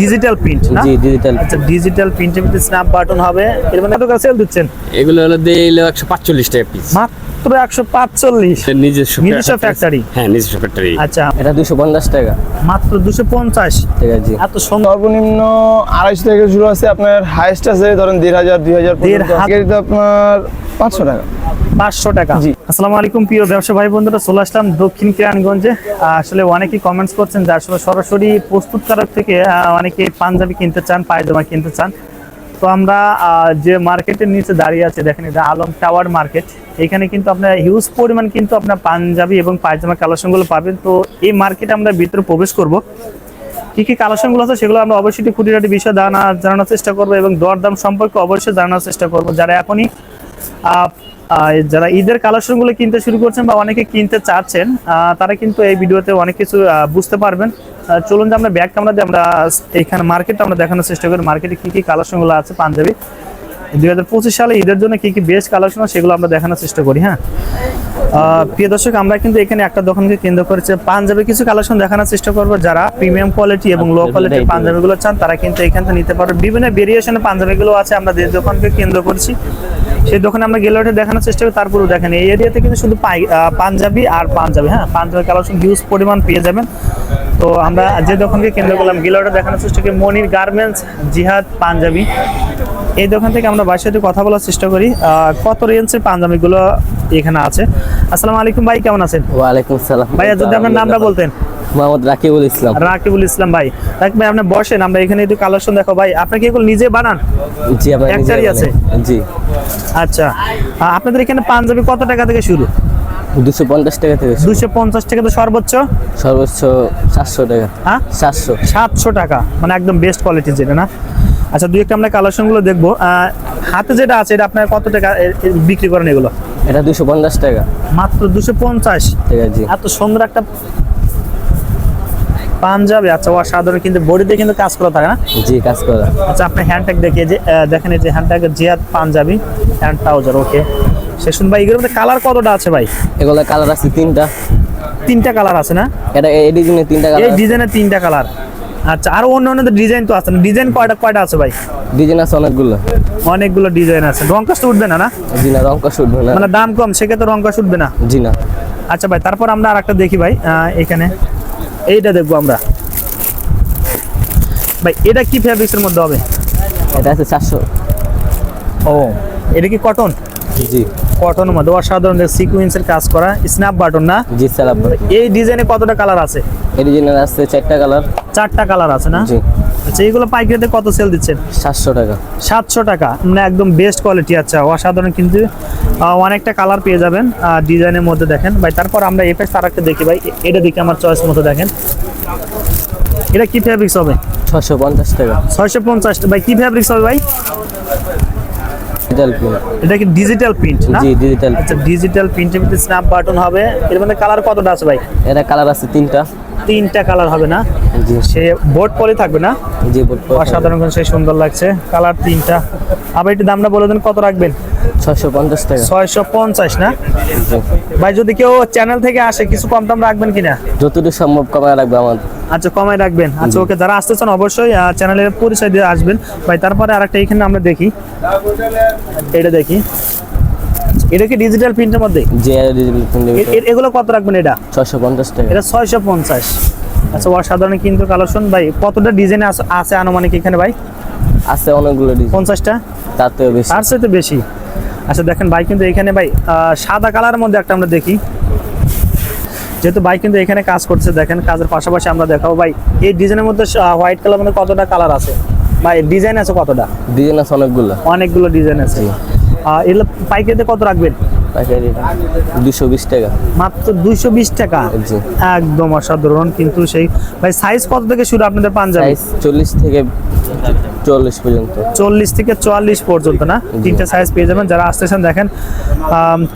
Digital print না? জি digital আচ্ছা digital প্রিন্টের ভিতরে স্ন্যাপ বাটন হবে। এর মানে কত সেল দিচ্ছেন? এগুলো হলো দিলে একশো পাঁচচল্লিশ টাকা পিস মাত্র একশো পাঁচচল্লিশ। নিজস্ব নিজস্ব ফ্যাক্টরি। হ্যাঁ নিজস্ব ফ্যাক্টরি। আচ্ছা। এটা দুশো পঞ্চাশ টাকা। মাত্র দুশো পঞ্চাশ। ঠিক আছে। এত সর্বনিম্ন আড়াইশো থেকে শুরু আছে আপনার হাইস্ট আছে ধরেন দেড় হাজার দুই হাজার দেড় হাজার। আপনার পাঁচশো টাকা। পাঁচশো টাকা। জি। আসসালামু আলাইকুম প্রিয় ব্যবসা ভাই বন্ধুরা চলে আসলাম দক্ষিণ কিরানগঞ্জে। আসলে অনেকেই কমেন্টস করছেন যে আসলে সরাসরি প্রস্তুতকারক থেকে অনেকে পাঞ্জাবি কিনতে চান পায়জামা কিনতে চান। তো আমরা যে মার্কেটের নিচে দাঁড়িয়ে আছে, দেখেন এটা আলম টাওয়ার মার্কেট এখানে কিন্তু আপনার হিউজ পরিমাণ কিন্তু আপনার পাঞ্জাবি এবং পায়জামা কালেকশনগুলো পাবেন। তো এই মার্কেটে আমরা ভিতরে প্রবেশ করব। কি কি কালেকশনগুলো আছে সেগুলো আমরা অবশ্যই খুঁটিনাটি বিষয় জানা, জানানোর চেষ্টা করব এবং দরদাম সম্পর্কে অবশ্যই জানানোর চেষ্টা করব। যারা এখনই যারা ঈদের কালেকশনগুলো কিনতে শুরু করছেন বা অনেকে কিনতে চাচ্ছেন তারা কিন্তু এই ভিডিওতে অনেক কিছু বুঝতে পারবেন। চলুন যে আমরা ব্যাগ দিয়ে আমরা এইখানে মার্কেটটা আমরা দেখানোর চেষ্টা করি। মার্কেটে কি কি কালেকশনগুলো আছে পাঞ্জাবি? দুই হাজার পঁচিশ সালে ঈদের জন্য কি কি বেস্ট কালেকশন সেগুলো আমরা দেখানোর চেষ্টা করি হ্যাঁ? আহ, প্রিয় দর্শক আমরা কিন্তু এখানে একটা দোকানকে কেন্দ্র করেছে। পাঞ্জাবি কিছু কালেকশন দেখানোর চেষ্টা করব। যারা প্রিমিয়াম কোয়ালিটি এবং লো কোয়ালিটির পাঞ্জাবিগুলো চান তারা কিন্তু এখান থেকে নিতে পারবে। বিভিন্ন ভেরিয়েশনের পাঞ্জাবিগুলো আছে আমরা যে দোকানকে কেন্দ্র করছি। সেই দোকানে আমরা গেলে ওটা দেখানোর চেষ্টা করি, তারপরেও দেখেন এই এরিয়াতে কিন্তু শুধু পাঞ্জাবি আর পাঞ্জাবি হ্যাঁ? পাঞ্জাবি কালেকশন হিউজ পরিমাণ পেয়ে যাবেন। তো আমরা যে দোকানকে কেন্দ্র করলাম গেলে ওটা দেখানোর চেষ্টা করি, মনির গার্মেন্টস জিহাদ, পাঞ্জাবি। এই দোকান থেকে আমরা বাসায় কথা বলার চেষ্টা করি কত রেঞ্জের পাঞ্জাবিগুলো এখানে আছে। আসসালামু আলাইকুম ভাই কেমন আছেন? ওয়ালাইকুম আসসালাম ভাইয়া যদি আপনার নামটা বলতেন। মোহাম্মদ রাকিবুল ইসলাম। রাকিবুল ইসলাম ভাই। রাকিব ভাই আপনি বসেন আমরা এখানে একটু কালেকশন দেখো ভাই আপনি কি এগুলো নিজে বানান? জি আপনার একটারই আছে? জি। আচ্ছা। আপনাদের এখানে পাঞ্জাবি কত টাকা থেকে শুরু? দুশো পঞ্চাশ টাকা থেকে শুরু। দুশো পঞ্চাশ টাকা তো সর্বোচ্চ? সর্বোচ্চ সাতশো টাকা। হ্যাঁ? টাকা। মানে একদম বেস্ট যেটা না? আচ্ছা দুই একটা আমরা কালেকশনগুলো দেখব হাতে যেটা আছে এটা আপনার কত টাকা বিক্রি করেন এগুলো? এটা দুশো পঞ্চাশ টাকা। মাত্র দুশো পঞ্চাশ? ঠিক আছে এত সুন্দর একটা পাঞ্জাবি। আচ্ছা অসাধারণ কিন্তু বডিতে কিন্তু কাজ করা থাকে না? জি কাজ করা। আচ্ছা আপনি হ্যান্ডট্যাগ দেখিয়ে যে দেখেন এই যে hand tag Ziyad Punjabi hand trouser ওকে সেশুন ভাই এগুলোর মধ্যে কালার কতটা আছে ভাই? এগুলো কালার আছে তিনটা। তিনটা কালার আছে না? এটা এই ডিজাইনের তিনটা কালার এই কালার ডিজাইনের তিনটা কালার আচ্ছা আরও অন্য অন্য ডিজাইন তো আছে ডিজাইন কয়টা কয়টা আছে ভাই? ডিজাইন আছে অনেকগুলো। অনেকগুলো ডিজাইন আছে। রং কাজটা উঠবে না না? জি না রং কষ উঠবে না। মানে দাম কম সেক্ষেত্রে রং কাজ উঠবে না? জি না। আচ্ছা ভাই তারপর আমরা আরেকটা দেখি ভাই এখানে। এইটা দেখব আমরা। ভাই এটা কি ফ্যাব্রিক্সের মধ্যে হবে? এটা আছে চারশো। ও এটা কি কটন জি। কটনের মধ্যে। অসাধারণ সিকুয়েন্সের কাজ করা। স্ন্যাপ বাটন না? জি স্যালাব এই ডিজাইনে কতটা কালার আছে? এই ডিজাইনের আছে চারটা কালার চারটা কালার আছে না? আচ্ছা এইগুলো পাইকারিতে কত সেল দিচ্ছেন? সাতশো টাকা। সাতশো টাকা। মানে একদম বেস্ট কোয়ালিটি আচ্ছা অসাধারণ কিন্তু অনেকটা কালার পেয়ে যাবেন ডিজাইনের মধ্যে দেখেন। ভাই তারপর আমরা এফেক্স আর একটা দেখি ভাই এটা দেখি আমার চয়েস মতো দেখেন। এটা কি ফ্যাব্রিক্স হবে? ছশো পঞ্চাশ টাকা। ছয়শো পঞ্চাশ। ভাই কি ফ্যাব্রিক্স হবে ভাই? এটা কি ডিজিটাল প্রিন্ট না? জি ডিজিটাল আচ্ছা ডিজিটাল প্রিন্টের মধ্যে স্ন্যাপ বাটন হবে। এর মধ্যে কালার কতটা আছে ভাই? এটা কালার আছে তিনটা। তিনটা কালার হবে না? জি। সে বোর্ড পরে থাকবে না? জি বোর্ড অসাধারণ সেই সুন্দর লাগছে। কালার তিনটা। আবার একটু দামটা বলে দেন কত রাখবেন? টাকা। না? ভাই যদি কেউ চ্যানেল থেকে আসে কিছু কম দাম রাখবেন কিনা? যতটুকু সম্ভব কমায় রাখবে আমার আচ্ছা কমাই রাখবেন। আচ্ছা ওকে যারা আসতেছেন অবশ্যই চ্যানেলের পরিচয় দিয়ে আসবেন। ভাই তারপরে আরেকটা এখানে আমরা দেখি। এটা দেখি। এটা কি ডিজিটাল প্রিন্টের মধ্যে? এগুলো কত রাখবেন এটা? টাকা। এটা ছয়শো পঞ্চাশ। আচ্ছা অসাধারণ কিন্তু কালেকশন ভাই কতটা ডিজাইন আছে আনুমানিক এখানে ভাই? আছে অনেকগুলো ডিজাইন পঞ্চাশটা? তাতেও বেশি। তার সাথে বেশি? আচ্ছা দেখেন বাইক কিন্তু এখানে ভাই সাদা কালারের মধ্যে একটা আমরা দেখি। যেহেতু বাইক কিন্তু এখানে কাজ করছে দেখেন কাজের পাশাপাশি আমরা দেখাবো। ভাই এই ডিজাইনের মধ্যে হোয়াইট কালার মধ্যে কতটা কালার আছে? ভাই ডিজাইন আছে কতটা? ডিজাইন আছে অনেকগুলো। অনেকগুলো ডিজাইন আছে। এগুলো পাইকারিতে কত রাখবেন? পাইকারি দুশো বিশ টাকা। মাত্র দুইশো বিশ টাকা? জি। একদম অসাধারণ কিন্তু সেই ভাই সাইজ কত থেকে শুরু আপনাদের পাঞ্জাবি? সাইজ চল্লিশ থেকে চল্লিশ পর্যন্ত। চল্লিশ থেকে চুয়াল্লিশ পর্যন্ত না? তিনটা সাইজ পেয়ে যাবেন। যারা আসতেছেন দেখেন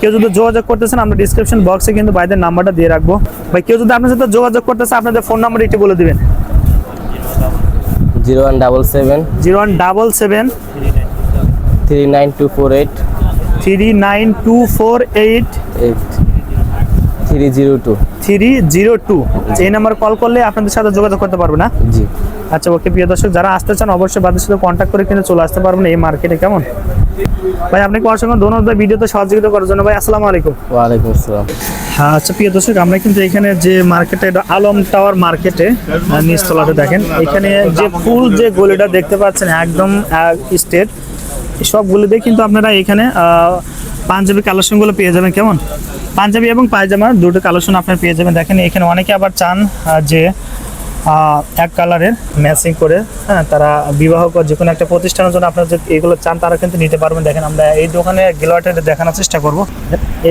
কেউ যদি যোগাযোগ করতেছেন আমরা ডিসক্রিপশন বক্সে কিন্তু ভাইদের নাম্বারটা দিয়ে রাখব। ভাই কেউ যদি আপনার সাথে যোগাযোগ করতেছে আপনাদের ফোন নাম্বার একটু বলে দিবেন। Zero one double seven zero one double seven three nine two four eight three nine two four eight eight three zero two three zero two এই নাম্বার কল করলে আপনাদের সাথে যোগাযোগ করতে পারবে না? জি। আচ্ছা ওকে প্রিয় দর্শক যারা আসতে চান অবশ্যই বাদের সাথে কন্ট্যাক্ট করে কিন্তু চলে আসতে পারবেন এই মার্কেটে কেমন? ভাই আপনাকে অসংখ্য ধন্যবাদ ভিডিওতে সহযোগিতা করার জন্য। ভাই আসসালামু আলাইকুম। ওয়ালাইকুম আসসালাম। হ্যাঁ আচ্ছা প্রিয় দর্শক আমরা কিন্তু এখানে যে মার্কেটে এটা আলম টাওয়ার মার্কেটে নিচতলাতে দেখেন। এখানে যে ফুল যে গলিটা দেখতে পাচ্ছেন একদম স্টেট সবগুলিতে কিন্তু আপনারা এখানে পাঞ্জাবি কালেকশনগুলো পেয়ে যাবেন, কেমন? পাঞ্জাবি এবং পায়জামা দুটো কালেকশন আপনারা পেয়ে যাবেন। দেখেন, এখানে অনেকে আবার চান যে এক কালারের ম্যাচিং করে হ্যাঁ তারা বিবাহ বা যে কোনো একটা প্রতিষ্ঠানের জন্য আপনারা যদি এগুলো চান, তারা কিন্তু নিতে পারবেন। দেখেন, আমরা এই দোকানে গেলোয়াটে দেখানোর চেষ্টা করব।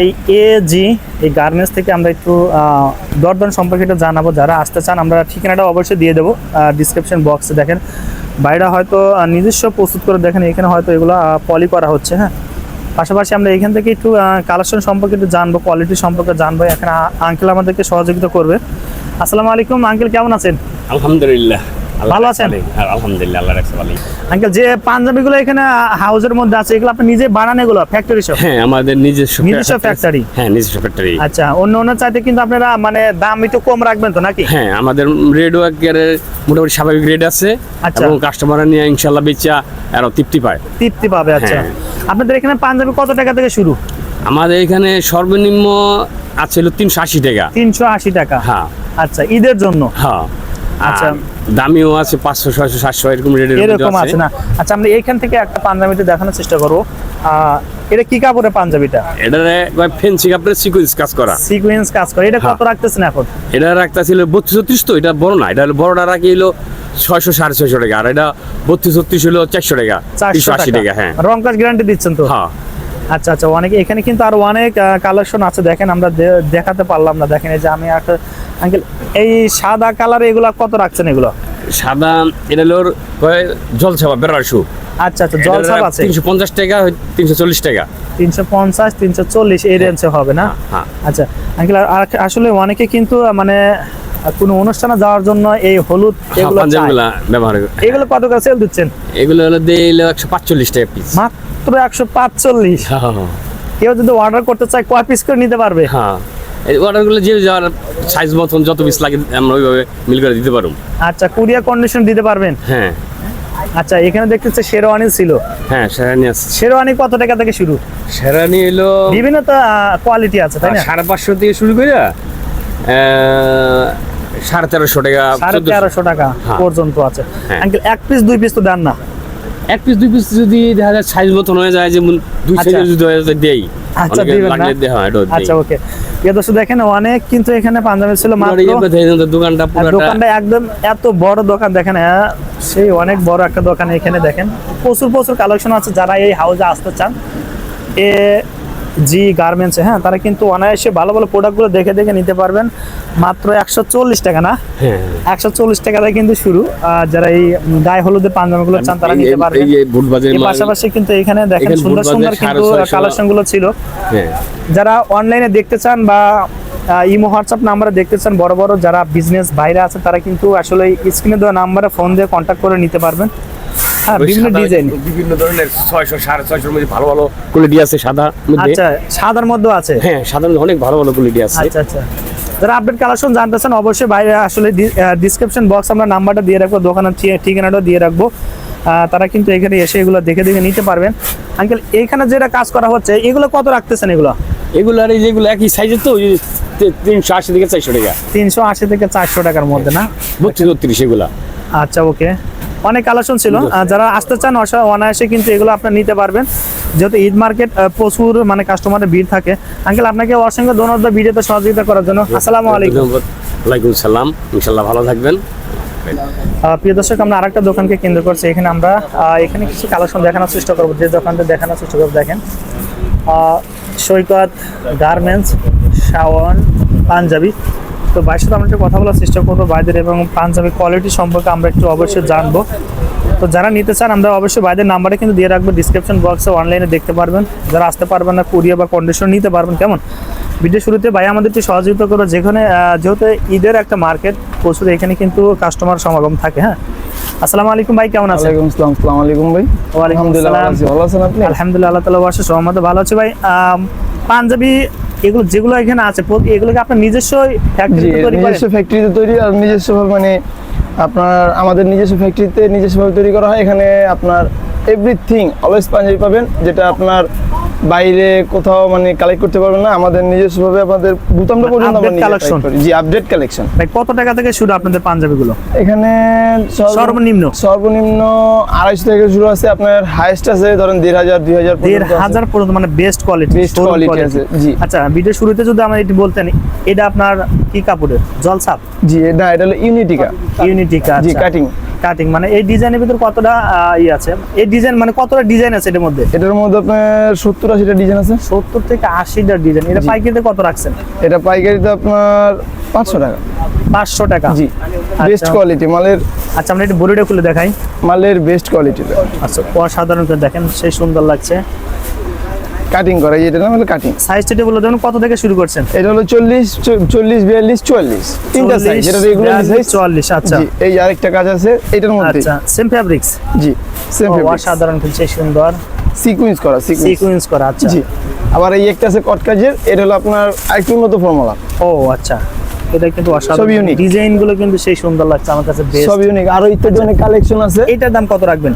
এই এ জি এই গার্মেন্টস থেকে আমরা একটু দরদাম সম্পর্কে একটু জানাব। যারা আসতে চান, আমরা ঠিকানাটা অবশ্যই দিয়ে দেবো ডিসক্রিপশন বক্সে দেখেন, বাইরে হয়তো নিজস্ব প্রস্তুত করে দেখেন, এখানে হয়তো এগুলো পলি করা হচ্ছে হ্যাঁ। পাশাপাশি আমরা এখান থেকে একটু কালেকশন সম্পর্কে একটু জানব কোয়ালিটি সম্পর্কে জানব। এখানে আঙ্কেল আমাদেরকে সহযোগিতা করবে। আসসালামু আলাইকুম আঙ্কেল কেমন আছেন? আলহামদুলিল্লাহ। ভালো আছেন? আলহামদুলিল্লাহ আল্লাহ রাখছে ভালোই। আঙ্কেল যে পাঞ্জাবিগুলো এখানে হাউসের মধ্যে আছে এগুলো আপনি নিজে বানান এগুলো ফ্যাক্টরি সব হ্যাঁ আমাদের নিজস্ব নিজস্ব factory? হ্যাঁ নিজস্ব ফ্যাক্টরি আচ্ছা অন্য অন্য চাইতে কিন্তু আপনারা মানে দাম একটু কম রাখবেন তো নাকি? হ্যাঁ আমাদের রেড ওয়ার্কের মোটামুটি স্বাভাবিক রেড আছে। আচ্ছা। এবং কাস্টমাররা নিয়ে ইনশাল্লাহ বেচা আরও তৃপ্তি পায়। তৃপ্তি পাবে আচ্ছা। হ্যাঁ। আপনাদের এখানে পাঞ্জাবি কত টাকা থেকে শুরু? আমাদের এখানে সর্বনিম্ন আছে হলো তিনশো আশি টাকা। তিনশো আশি টাকা। হ্যাঁ। আচ্ছা ঈদের জন্য? হ্যাঁ। আচ্ছা। দামিও আছে পাঁচশো ছয়শো সাতশো এরকম রেডের এরকম আছে। না? আচ্ছা আমরা এইখান থেকে একটা পাঞ্জাবিটা দেখানোর চেষ্টা করব। এটা কি কাপড়ের পাঞ্জাবিটা? এটারে ফেন্সি কাপড়ের সিকুয়েন্স কাজ করা। সিকোয়েন্স কাজ করে। এটা কত হ্যাঁ। রাখতেছেন এখন? এটা রাখতে ছিল বত্রিশ ছত্রিশ তো এটা বড় না। এটা হলো বড়টা রাখি হলো ছয়শো সাড়ে ছয়শো টাকা। আর এটা বত্রিশ ছত্রিশ হলো চারশো টাকা। চারশো আশি টাকা। হ্যাঁ। রং কাজ গ্যারান্টি দিচ্ছেন তো? হ্যাঁ। আচ্ছা আচ্ছা অনেক এখানে কিন্তু আরও অনেক কালেকশন আছে। দেখেন আমরা দেখাতে পারলাম না। দেখেন এই যে আমি একটা আঙ্কেল এই সাদা কালার এগুলা কত রাখছেন এগুলো? সাদা এটা হলো আচ্ছা আচ্ছা আছে। তিনশো পঞ্চাশ টাকা তিনশো চল্লিশ টাকা। তিনশো পঞ্চাশ তিনশো চল্লিশ এই রেঞ্জে হবে না? হ্যাঁ আচ্ছা আঙ্কেল আসলে অনেকে কিন্তু মানে কোনো অনুষ্ঠানে যাওয়ার জন্য এই হলুদ এগুলো ব্যবহার করে। এগুলো কত করে সেল দিচ্ছেন? এগুলো হলো দিলে একশো পাঁচচল্লিশ টাকা পিস মাত্র একশো পাঁচচল্লিশ? হ্যাঁ কেউ যদি অর্ডার করতে চায় কয় পিস করে নিতে পারবে? হ্যাঁ। এই অর্ডারগুলো যে যার সাইজ মতন যত পিস লাগে আমরা ওইভাবে মিল করে দিতে পারব। আচ্ছা কুরিয়ার কন্ডিশন দিতে পারবেন? হ্যাঁ। আচ্ছা এখানে দেখতেছে শেরওয়ানি ছিল। হ্যাঁ সেরানি আছে। শেরওয়ানি কত টাকা থেকে শুরু? এলো বিভিন্ন তো কোয়ালিটি আছে তাই না? সাড়ে পাঁচশো থেকে শুরু করে সাড়ে তেরোশো টাকা সাড়ে তেরোশো টাকা হ্যাঁ। পর্যন্ত আছে। হ্যাঁ। আঙ্কেল এক পিস দুই পিস তো দেন না? এক পিস দুই পিস যদি দেখা যায় সাইজ মতন হয়ে যায় যেমন দুই আচ্ছা। সাইজের যদি হয়ে যায় দেই। আচ্ছা দিবেন না। আচ্ছা ওকে প্রিয় দেখেন অনেক কিন্তু এখানে পাঞ্জাবি ছিল মাত্র। ইয়ে দোকানটা একদম এত বড় দোকান দেখেন হ্যাঁ, সেই অনেক বড় একটা দোকান এখানে দেখেন। প্রচুর প্রচুর কালেকশন আছে যারা এই হাউজে আসতে চান। এ জি গার্মেন্টসে হ্যাঁ তারা কিন্তু অনায়াসে ভালো ভালো প্রোডাক্টগুলো দেখে দেখে নিতে পারবেন। মাত্র একশো চল্লিশ টাকা না? হ্যাঁ। একশো চল্লিশ টাকা থেকে কিন্তু শুরু। আর যারা এই গায়ে হলুদের পাঞ্জাবিগুলো চান তারা নিতে পারবেন। পাশাপাশি কিন্তু এখানে দেখেন সুন্দর সুন্দর কিন্তু সাড়ে ছয়শো কালেকশনগুলো ছিল। হ্যাঁ। যারা অনলাইনে দেখতে চান বা ইমো হোয়াটসঅ্যাপ নাম্বারে দেখতে চান বড় বড় যারা বিজনেস বাইরে আছে তারা কিন্তু আসলে স্ক্রিনে দেওয়া নাম্বারে ফোন দিয়ে কন্ট্যাক্ট করে নিতে পারবেন। হ্যাঁ বিভিন্ন ডিজাইন বিভিন্ন ধরনের ছয়শো সাড়ে ছয়শোর মধ্যে ভালো ভালো কোয়ালিটি আছে সাদা মধ্যে। আচ্ছা সাদার মধ্যেও আছে? হ্যাঁ সাধারণ অনেক ভালো ভালো কোয়ালিটি আছে। আচ্ছা আচ্ছা। যারা আপডেট কালেকশন জানতে চান অবশ্যই বাইরে আসলে ডিসক্রিপশন বক্স আমরা নাম্বারটা দিয়ে রাখব দোকানের ঠি- দিয়ে রাখব। তারা কিন্তু এখানে এসে এগুলো দেখে দেখে নিতে পারবেন। আঙ্কেল এইখানে যেটা কাজ করা হচ্ছে এগুলো কত রাখতেছেন এগুলো? এগুলো আর এই যেগুলো একই সাইজের তো তিনশো আশি থেকে চারশো টাকা। তিনশো আশি থেকে চারশো টাকার মধ্যে না? বত্রিশ বত্রিশ এগুলা। আচ্ছা ওকে। অনেক কালেকশন ছিল। যারা আসতে চান অনায়াসে কিন্তু এগুলো আপনার নিতে পারবেন। যেহেতু ঈদ মার্কেট প্রচুর মানে কাস্টমারের ভিড় থাকে। আঙ্কেল আপনাকে অসংখ্য ধন্যবাদ ভিডিওতে সহযোগিতা করার জন্য। আসসালামু আলাইকুম। ওয়ালাইকুম সালাম। ইনশাল্লাহ ভালো থাকবেন। প্রিয় দর্শক আমরা আরেকটা দোকানকে কেন্দ্র করছি। এখানে আমরা এখানে কিছু কালেকশন দেখানোর চেষ্টা করব। যে দোকানটা দেখানোর চেষ্টা করব দেখেন। সৈকত গার্মেন্টস শাওয়ান পাঞ্জাবি। তো ভাইয়ের সাথে আমরা একটু কথা বলার চেষ্টা করব ভাইদের এবং পাঞ্জাবি কোয়ালিটি সম্পর্কে আমরা একটু অবশ্যই জানব। তো যারা নিতে চান আমরা অবশ্যই ভাইদের নাম্বারে কিন্তু দিয়ে রাখব ডিসক্রিপশন বক্সে অনলাইনে দেখতে পারবেন। যারা আসতে পারবেন না কুরিয়ার বা কন্ডিশন নিতে পারবেন কেমন? ভিডিও শুরুতে ভাই আমাদের একটু সহযোগিতা করো যেখানে যেহেতু ঈদের একটা মার্কেট প্রচুর এখানে কিন্তু কাস্টমার সমাগম থাকে হ্যাঁ? আসসালামু আলাইকুম ভাই কেমন আছেন? ওয়ালাইকুম আসসালাম আসসালামু আলাইকুম ভাই। আলহামদুলিল্লাহ ভালো আসসালাম। ভালো আছেন আপনি? আলহামদুলিল্লাহ আল্লাহ তালা বর্ষে সহমত ভালো আছি ভাই। পাঞ্জাবি এগুলো যেগুলো এখানে আছে এগুলোকে আপনার নিজস্ব জি ফ্যাক্টরিতে তৈরি করেন? নিজস্ব ফ্যাক্টরিতে তৈরি আর নিজস্বভাবে মানে আপনার আমাদের নিজস্ব ফ্যাক্টরিতে নিজস্বভাবে তৈরি করা হয়। এখানে আপনার এভরিথিং অলওয়েজ পাঞ্জাবি পাবেন যেটা আপনার বাইরে কোথাও মানে কালেক্ট করতে পারবেন না। আমাদের নিজস্বভাবে আমাদের বুতামটা পর্যন্ত আমরা করি। জি আপডেট কালেকশন ভাই কত টাকা থেকে শুরু আপনাদের পাঞ্জাবি গুলো এখানে সর্বনিম্ন? সর্বনিম্ন আড়াইশো থেকে শুরু আছে। আপনার হাইস্ট আছে ধরেন দেড় হাজার দুই হাজার দেড় হাজার পর্যন্ত মানে বেস্ট কোয়ালিটি বেস্ট কোয়ালিটি আছে জি। আচ্ছা ভিডিও শুরুতে যদি আমার এটি বলতেন এটা আপনার কি কাপড়ের? জলসাপ? জি না এটা হলো ইউনিটিকা ইউনিটিকা জি কাটিং কাটিং মানে এই ডিজাইনের ভিতর কতটা ই আছে? এই ডিজাইন মানে কতটা ডিজাইন আছে এটার মধ্যে? এটার মধ্যে আপনার সত্তর আশিটা ডিজাইন আছে। সত্তর থেকে আশিটা ডিজাইন এটা পাইকারিতে কত রাখছেন? এটা পাইকারিতে আপনার পাঁচশো টাকা। পাঁচশো টাকা। জি। বেস্ট কোয়ালিটি মালের আচ্ছা আমরা একটু বডিটা খুলে দেখাই। মালের বেস্ট কোয়ালিটি আচ্ছা অসাধারণ করে দেখেন সেই সুন্দর লাগছে। কাটিং করা এই এটা নাম হলো কাটিং সাইজ সাইজটা বলে দেবেন কত থেকে শুরু করছেন? এটা হলো চল্লিশ চল্লিশ বিয়াল্লিশ চুয়াল্লিশ। তিনটা সাইজ যেটা রেগুলার সাইজ চুয়াল্লিশ আচ্ছা। জি এই আরেকটা কাজ আছে এটার মধ্যে। আচ্ছা সেম ফ্যাব্রিক্স জি সেম অসাধারণ কিন্তু সেই সুন্দর। সিকুয়েন্স করা সিকুয়েন্স করা আচ্ছা। জি আবার এই একটা আছে কট কাজের এটা হলো আপনার আরেকটু উন্নত ফর্মুলা ও আচ্ছা। এটা কিন্তু অসাধারণ। ডিজাইনগুলো কিন্তু সেই সুন্দর লাগছে আমার কাছে বেস্ট সব ইউনিক আরও ইত্যাদি অনেক কালেকশন আছে। এটার দাম কত রাখবেন?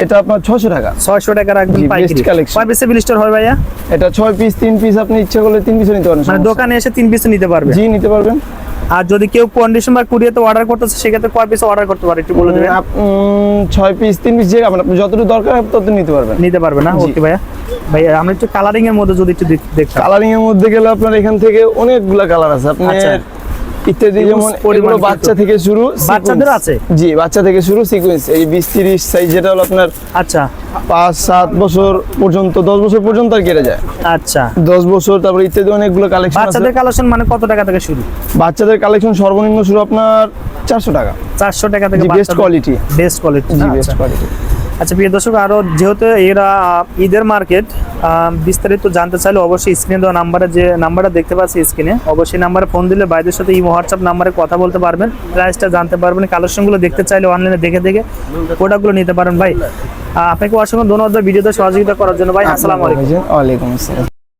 এটা আপনার ছশো টাকা। ছয়শো টাকা রাখবেন পাইকারি। কয় পিসে বিলিস্টার হয় ভাইয়া? এটা ছয় পিস তিন পিস আপনি ইচ্ছা করলে তিন পিসও নিতে পারেন মানে দোকানে এসে তিন পিসে নিতে পারবে? জি নিতে পারবেন। আর যদি কেউ কন্ডিশন বা কুরিয়াতে অর্ডার করতেছে সেক্ষেত্রে কয় পিস অর্ডার করতে পারে একটু বলে দেবেন? ছয় পিস তিন পিস যে আপনার যতটুকু দরকার তত নিতে পারবেন। নিতে পারবে না। ওকে ভাইয়া। ভাইয়া আমরা একটু কালারিং এর মধ্যে যদি একটু দেখ- কালারিং এর মধ্যে গেলে আপনার এখান থেকে অনেকগুলা কালার আছে। আপনি আচ্ছা। ইত্যাদি যেমন এগুলো বাচ্চা থেকে শুরু বাচ্চাদের আছে? জি বাচ্চা থেকে শুরু সিকোয়েন্স এই বিশ তিরিশ সাইজ যেটা হলো আপনার আচ্ছা। পাঁচ সাত বছর পর্যন্ত দশ বছর পর্যন্ত আর কেটে যায়। আচ্ছা। দশ বছর তারপর ইত্যাদি অনেকগুলো কালেকশন বাচ্চাদের কালেকশন মানে কত টাকা থেকে শুরু? বাচ্চাদের কালেকশন সর্বনিম্ন শুরু আপনার চারশো টাকা। চারশো টাকা থেকে বেস্ট কোয়ালিটি বেস্ট কোয়ালিটি জি বেস্ট কোয়ালিটি আচ্ছা প্রিয় দর্শক আরও যেহেতু এরা ঈদের মার্কেট বিস্তারিত জানতে চাইলে অবশ্যই স্ক্রিনে দেওয়া নাম্বারে যে নাম্বারটা দেখতে পাচ্ছি স্ক্রিনে অবশ্যই নাম্বারে ফোন দিলে বাইদের সাথে এই হোয়াটসঅ্যাপ নাম্বারে কথা বলতে পারবেন প্রাইসটা জানতে পারবেন কালেকশনগুলো দেখতে চাইলে অনলাইনে দেখে দেখে প্রোডাক্টগুলো নিতে পারেন ভাই। আপনাকে অসংখ্য ধন্যবাদ ভিডিওতে সহযোগিতা করার জন্য ভাই আসসালামু আলাইকুম। ওয়ালাইকুম আসসালাম।